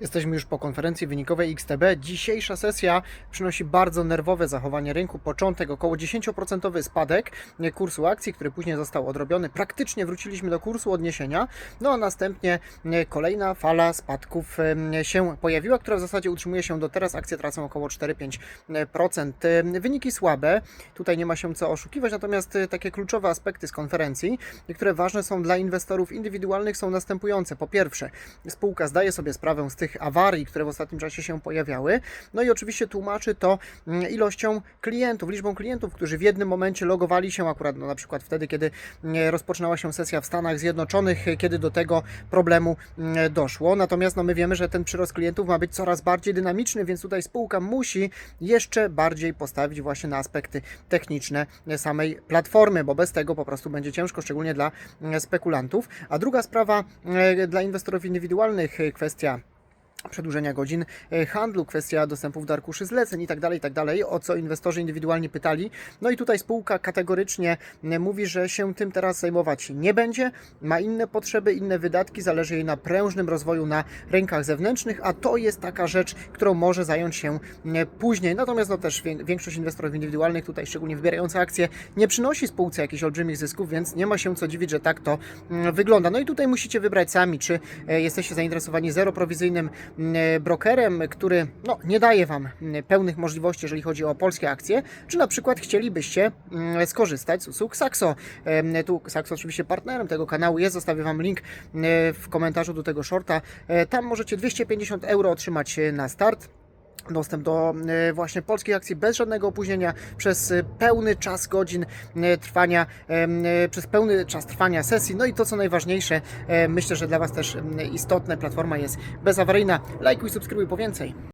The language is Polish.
Jesteśmy już po konferencji wynikowej XTB. Dzisiejsza sesja przynosi bardzo nerwowe zachowanie rynku. Początek około 10% spadek kursu akcji, który później został odrobiony. Praktycznie wróciliśmy do kursu odniesienia. No a następnie kolejna fala spadków em, się pojawiła, która w zasadzie utrzymuje się do teraz. Akcje tracą około 4-5%. Em, Wyniki słabe. Tutaj nie ma się co oszukiwać, natomiast e, takie kluczowe aspekty z konferencji, które ważne są dla inwestorów indywidualnych są następujące. Po pierwsze, spółka zdaje sobie sprawę z tych awarii, które w ostatnim czasie się pojawiały. No i oczywiście tłumaczy to mm, ilością klientów, liczbą klientów, którzy w jednym momencie logowali się akurat no, na przykład wtedy, kiedy mm, rozpoczynała się sesja w Stanach Zjednoczonych, kiedy do tego problemu mm, doszło. Natomiast no, my wiemy, że ten przyrost klientów ma być coraz bardziej dynamiczny, więc tutaj spółka musi jeszcze bardziej postawić właśnie na aspekty techniczne samej platformy, bo bez tego po prostu będzie ciężko, szczególnie dla spekulantów. A druga sprawa e, dla inwestorów indywidualnych, e, kwestia przedłużenia godzin e, handlu, kwestia dostępów do arkuszy zleceń i tak dalej, tak dalej, o co inwestorzy indywidualnie pytali. No i tutaj spółka kategorycznie m, mówi, że się tym teraz zajmować nie będzie, ma inne potrzeby, inne wydatki, zależy jej na prężnym rozwoju na rynkach zewnętrznych, a to jest taka rzecz, którą może zająć się m, później. Natomiast no też wię- większość inwestorów indywidualnych, tutaj szczególnie wybierająca akcje, nie przynosi spółce jakichś olbrzymich zysków, więc nie ma się co dziwić, że tak to mm, wygląda. No i tutaj musicie wybrać sami, czy e, jesteście zainteresowani zeroprowizyjnym brokerem, który no, nie daje Wam mm, pełnych możliwości, jeżeli chodzi o polskie akcje, czy na przykład chcielibyście mm, skorzystać z usług Saxo. Tu Saxo oczywiście partnerem tego kanału jest, zostawię Wam link mm, w komentarzu do tego shorta. E, Tam możecie 250 euro otrzymać e, na start dostęp do e, właśnie polskich akcji bez żadnego opóźnienia przez e, pełny czas godzin e, trwania, przez pełny czas trwania sesji. No i to co najważniejsze, myślę, że dla Was też istotne, platforma jest bezawaryjna. Lajkuj, subskrybuj po więcej.